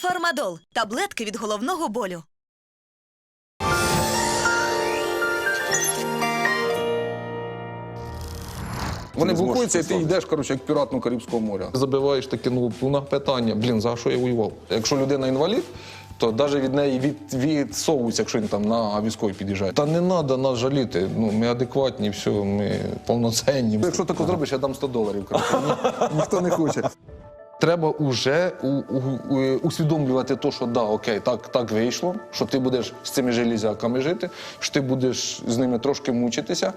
Фармадол таблетки від головного болю. Вони не зможеш блокуються, і ти послати. йдеш, коротше, як пірат ну, Карибського моря. Забиваєш таке, ну, на питання, блін, за що я воював? Якщо людина інвалід, то навіть від неї від, відсовується, якщо він там на військовий під'їжджає. Та не треба нас жаліти. Ну, ми адекватні, все, ми повноцінні. Якщо таке зробиш, я дам 100 доларів. Коротше. Ні, ніхто не хоче. Треба вже усвідомлювати те, що да, окей, так, так вийшло, що ти будеш з цими железяками жити, що ти будеш з ними трошки мучитися.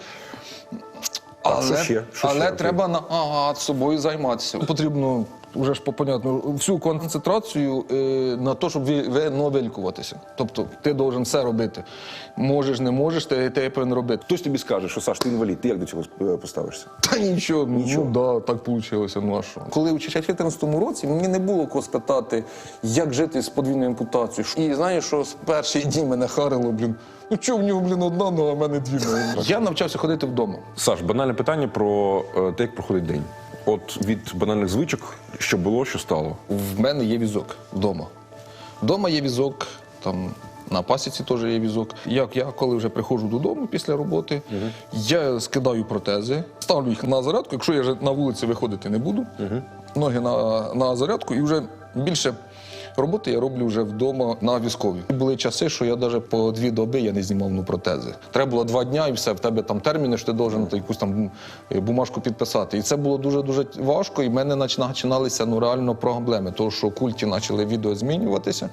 Але, що ще? Що але ще? Треба на ага, собою займатися. Потрібно вже ж понятно, всю концентрацію е, на те, щоб ви, ви ну. Тобто ти должен все робити. Можеш, не можеш, ти, ти повинен робити. Хтось тобі скаже, що Саш, ти інвалід, ти як до цього е, поставишся? Та нічого, Нічого. ну да, так вийшло. Ну а що? Коли у 2014 році мені не було кого спитати, як жити з подвійною ампутацією. І знаєш, що з перший день мене харило, блін. Ну чого в нього, блін, одна нога, а в мене дві ноги. Я навчався ходити вдома. Саш, банальне питання про е, те, як проходить день. От від банальних звичок, що було, що стало. В мене є візок вдома. Вдома є візок, там на пасіці теж є візок. Як я, коли вже приходжу додому після роботи, я скидаю протези, ставлю їх на зарядку. Якщо я вже на вулиці виходити не буду, ноги на, на зарядку і вже більше. Роботи я роблю вже вдома на військовій. Були часи, що я навіть по дві доби я не знімав ну, протези. Треба було два дня і все, в тебе там терміни, що ти должен якусь там е, бумажку підписати. І це було дуже дуже важко. І в мене починалися ну реально проблеми, тому що культі почали відео змінюватися,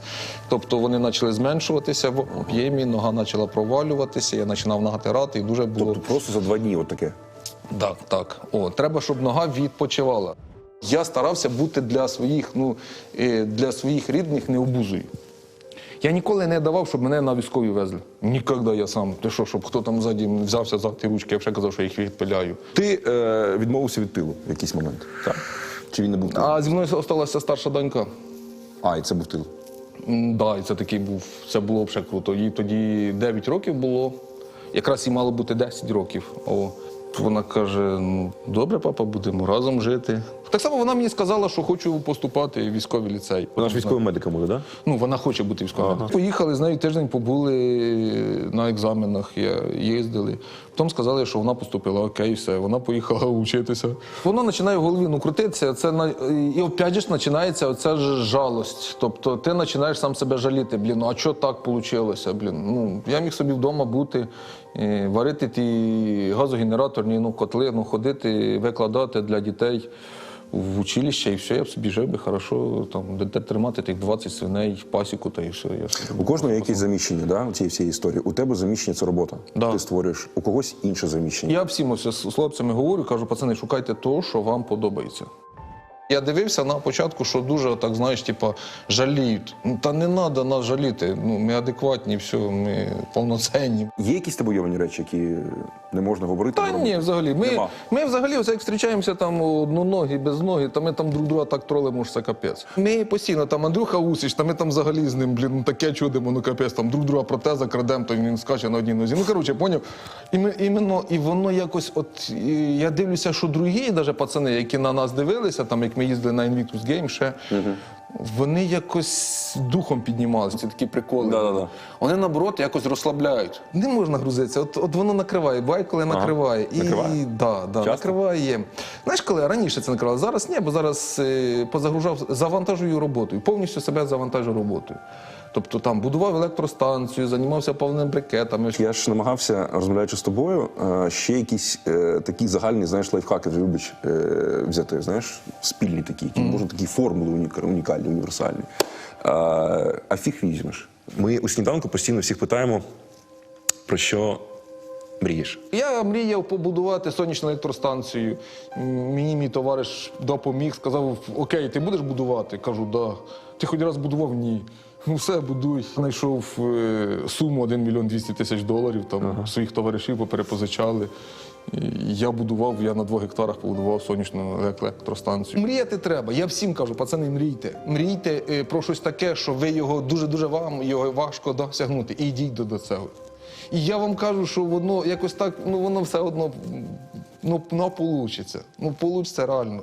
тобто вони почали зменшуватися в об'ємі, нога почала провалюватися, я починав нагатирати, і дуже було. Тобто просто за два дні от таке. Так, так. О, треба, щоб нога відпочивала. Я старався бути для своїх, ну, е, для своїх рідних не обузою. Я ніколи не давав, щоб мене на військові везли. Ніколи я сам. Ти що, щоб хто там ззаді взявся за ті ручки, я вже казав, що я їх відпиляю. Ти е, відмовився від тилу в якийсь момент. Так. Чи він не був тилом? А зі мною залишилася старша донька. А, і це був тил. М, Да, і це такий був. Це було ще круто. Їй тоді 9 років було. Якраз їй мало бути 10 років. О. Вона каже: ну, добре, папа, будемо разом жити. Так само вона мені сказала, що хочу поступати в військовий ліцей. Вона ж військовим медиком буде, так? Ну, вона хоче бути військовим. Поїхали з нею тиждень, побули на екзаменах, їздили. Потім сказали, що вона поступила, окей, все, вона поїхала вчитися. Воно починає в голові ну, крутитися, це на і опять же починається оця ж жалость. Тобто ти починаєш сам себе жаліти, блін, ну а що так вийшло? Блін, ну я міг собі вдома бути, е, варити ті газогенераторні ну, котли, ну, ходити, викладати для дітей в училище, і все, я б собі жив би хорошо, там, де, тримати тих 20 свиней, пасіку, та і все. Я собі У кожного є якесь заміщення, да, у цієї всієї історії. У тебе заміщення це робота. Да. Ти створюєш у когось інше заміщення. Я всім ось з хлопцями говорю, кажу, пацани, шукайте то, що вам подобається. Я дивився на початку, що дуже так, знаєш, типа, жаліють. Ну та не треба нас жаліти. Ну, ми адекватні, все, ми повноцінні. Є якісь табойовані речі, які не можна говорити? Та ні, взагалі. Ми, Нема. ми взагалі, ось як зустрічаємося там одноногі, без ноги, та ми там друг друга так тролимо, що це капець. Ми постійно там Андрюха Усіч, та ми там взагалі з ним, блін, ну таке чудимо, ну капець, там друг друга протеза крадемо, то він скаче на одній нозі. Ну коротше, поняв. І ми іменно, і воно якось, от і я дивлюся, що другі, навіть пацани, які на нас дивилися, там як ми їздили на Invictus Game, ще. Вони якось духом піднімалися, ці такі приколи. Да-да-да. Вони наоборот якось розслабляють. Не можна грузитися. От, от воно накриває, буває, коли накриває. І, Накриває? Да, да, Часто? накриває. Знаєш, коли раніше це накривало, зараз ні, бо зараз е, позагружав, завантажую роботою, повністю себе завантажую роботою. Тобто там будував електростанцію, займався повними брикетами. Я ж намагався, розмовляючи з тобою, е, ще якісь е, такі загальні, знаєш, лайфхаки вже любиш е, взяти, знаєш, спільні такі, які можна такі формули уніка- унікальні, універсальні. Е, А фіг візьмеш. Ми у сніданку постійно всіх питаємо, про що мрієш. Я мріяв побудувати сонячну електростанцію. Мені мій товариш допоміг, сказав: Окей, ти будеш будувати? Кажу, да. Ти хоч раз будував? Ні. Ну все, будуй. Знайшов е, суму 1 мільйон 200 тисяч доларів, там своїх товаришів поперепозичали. Я будував, я на двох гектарах побудував сонячну електростанцію. Мріяти треба. Я всім кажу, пацани, мрійте. Мрійте е, про щось таке, що ви його дуже-дуже вам його важко досягнути. І йдіть до, до цього. І я вам кажу, що воно якось так, ну воно все одно ну, ну получиться. Ну, получиться реально.